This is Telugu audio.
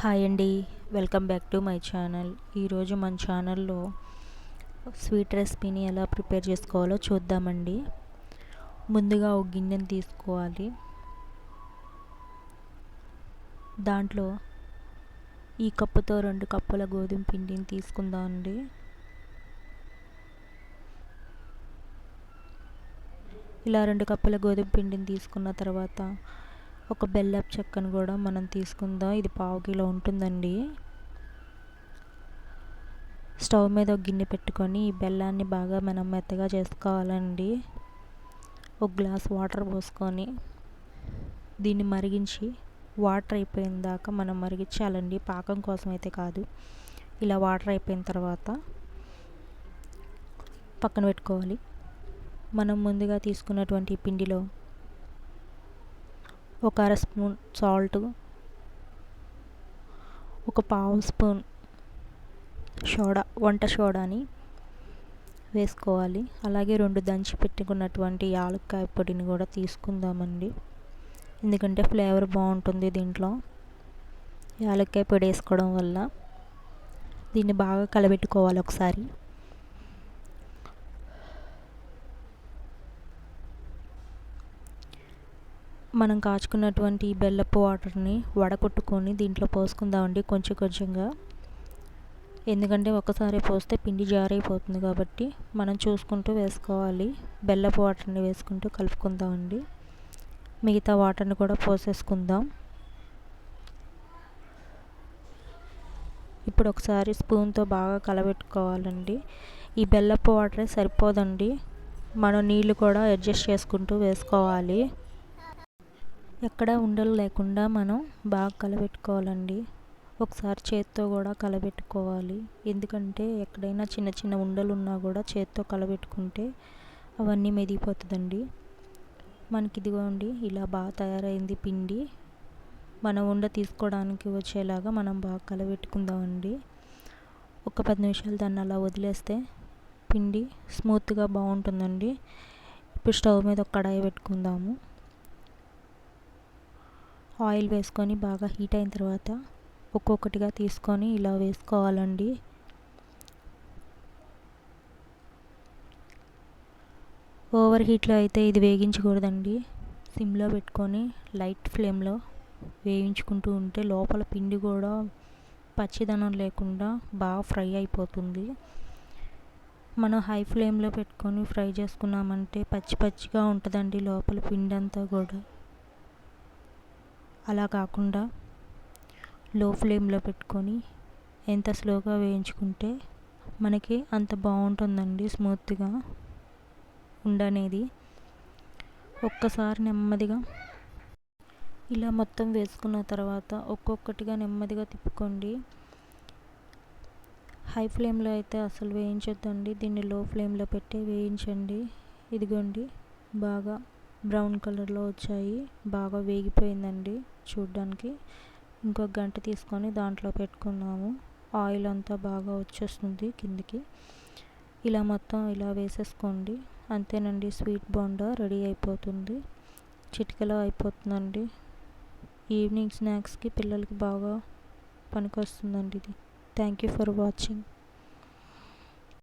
హాయ్ అండి. Welcome back to my channel. ఈరోజు మన ఛానల్లో స్వీట్ రెసిపీని ఎలా ప్రిపేర్ చేసుకోవాలో చూద్దామండి. ముందుగా ఒక గిన్నెని తీసుకోవాలి. దాంట్లో ఈ కప్పుతో రెండు కప్పుల గోధుమ పిండిని తీసుకుందామండి ఇలా రెండు కప్పుల గోధుమ పిండిని తీసుకున్న తర్వాత ఒక బెల్లపు చెక్కను కూడా మనం తీసుకుందాం. ఇది పావు కిలో ఉంటుందండి. స్టవ్ మీద ఒక గిన్నె పెట్టుకొని ఈ బెల్లాన్ని బాగా మనం మెత్తగా చేసుకోవాలండి. ఒక గ్లాస్ వాటర్ పోసుకొని దీన్ని మరిగించి వాటర్ అయిపోయిన దాకా మనం మరిగించాలండి. పాకం కోసం అయితే కాదు. ఇలా వాటర్ అయిపోయిన తర్వాత పక్కన పెట్టుకోవాలి. మనం ముందుగా తీసుకున్నటువంటి పిండిలో ఒక అర స్పూన్ సాల్ట్ ఒక పావు స్పూన్ సోడా వంట సోడాని వేసుకోవాలి. అలాగే రెండు దంచి పెట్టుకున్నటువంటి యాలక్కాయ పొడిని కూడా తీసుకుందామండి. ఎందుకంటే ఫ్లేవర్ బాగుంటుంది దీంట్లో. యాలక్కాయ పొడి వేసుకోవడం వల్ల దీన్ని బాగా కలబెట్టుకోవాలి ఒకసారి. మనం కాచుకున్నటువంటి బెల్లపు వాటర్ని వడకొట్టుకొని దీంట్లో పోసుకుందామండి కొంచెం కొంచెంగా. ఎందుకంటే ఒకసారి పోస్తే పిండి జారైపోతుంది కాబట్టి మనం చూసుకుంటూ వేసుకోవాలి. బెల్లపు వాటర్ని వేసుకుంటూ కలుపుకుందామండి. మిగతా వాటర్ని కూడా పోసేసుకుందాం. ఇప్పుడు ఒకసారి స్పూన్తో బాగా కలబెట్టుకోవాలండి. ఈ బెల్లపు వాటరే సరిపోదండి. మనం నీళ్ళు కూడా అడ్జస్ట్ చేసుకుంటూ వేసుకోవాలి. ఎక్కడ ఉండలు లేకుండా మనం బాగా కలబెట్టుకోవాలండి. ఒకసారి చేత్తో కూడా కలబెట్టుకోవాలి. ఎందుకంటే ఎక్కడైనా చిన్న చిన్న ఉండలు ఉన్నా కూడా చేత్తో కలబెట్టుకుంటే అవన్నీ మెదిగిపోతుందండి. మనకి ఇదిగోండి ఇలా బాగా తయారైంది పిండి. మనం ఉండ తీసుకోవడానికి వచ్చేలాగా మనం బాగా కలబెట్టుకుందామండి. ఒక పది నిమిషాలు దాన్ని అలా వదిలేస్తే పిండి స్మూత్గా బాగుంటుందండి. ఇప్పుడు స్టవ్ మీద ఒక కడాయి పెట్టుకుందాము. ఆయిల్ వేసుకొని బాగా హీట్ అయిన తర్వాత ఒక్కొక్కటిగా తీసుకొని ఇలా వేసుకోవాలండి. ఓవర్ హీట్లో అయితే ఇది వేగించకూడదండి. సిమ్లో పెట్టుకొని లైట్ ఫ్లేమ్లో వేయించుకుంటూ ఉంటే లోపల పిండి కూడా పచ్చిదనం లేకుండా బాగా ఫ్రై అయిపోతుంది. మనం హై ఫ్లేమ్లో పెట్టుకొని ఫ్రై చేసుకున్నామంటే పచ్చి పచ్చిగా ఉంటుందండి లోపల పిండి అంతా కూడా. అలా కాకుండా లో ఫ్లేమ్లో పెట్టుకొని ఎంత స్లోగా వేయించుకుంటే మనకి అంత బాగుంటుందండి స్మూత్గా ఉండనేది ఒక్కసారి నెమ్మదిగా ఇలా మొత్తం వేసుకున్న తర్వాత ఒక్కొక్కటిగా నెమ్మదిగా తిప్పుకోండి. హై ఫ్లేమ్లో అయితే అసలు వేయించొద్దండి. దీన్ని లో ఫ్లేమ్లో పెట్టి వేయించండి. ఇదిగోండి బాగా బ్రౌన్ కలర్లో వచ్చాయి. బాగా వేగిపోయిందండి చూడ్డానికి. ఇంకొక గంట తీసుకొని దాంట్లో పెట్టుకున్నాము. ఆయిల్ అంతా బాగా వచ్చేస్తుంది కిందికి. ఇలా మొత్తం ఇలా వేసేసుకోండి. అంతేనండి స్వీట్ బోండా రెడీ అయిపోతుంది. చిటికలో అయిపోతుందండి. ఈవినింగ్ స్నాక్స్కి పిల్లలకి బాగా పనికొస్తుందండి ఇది. Thank you for watching.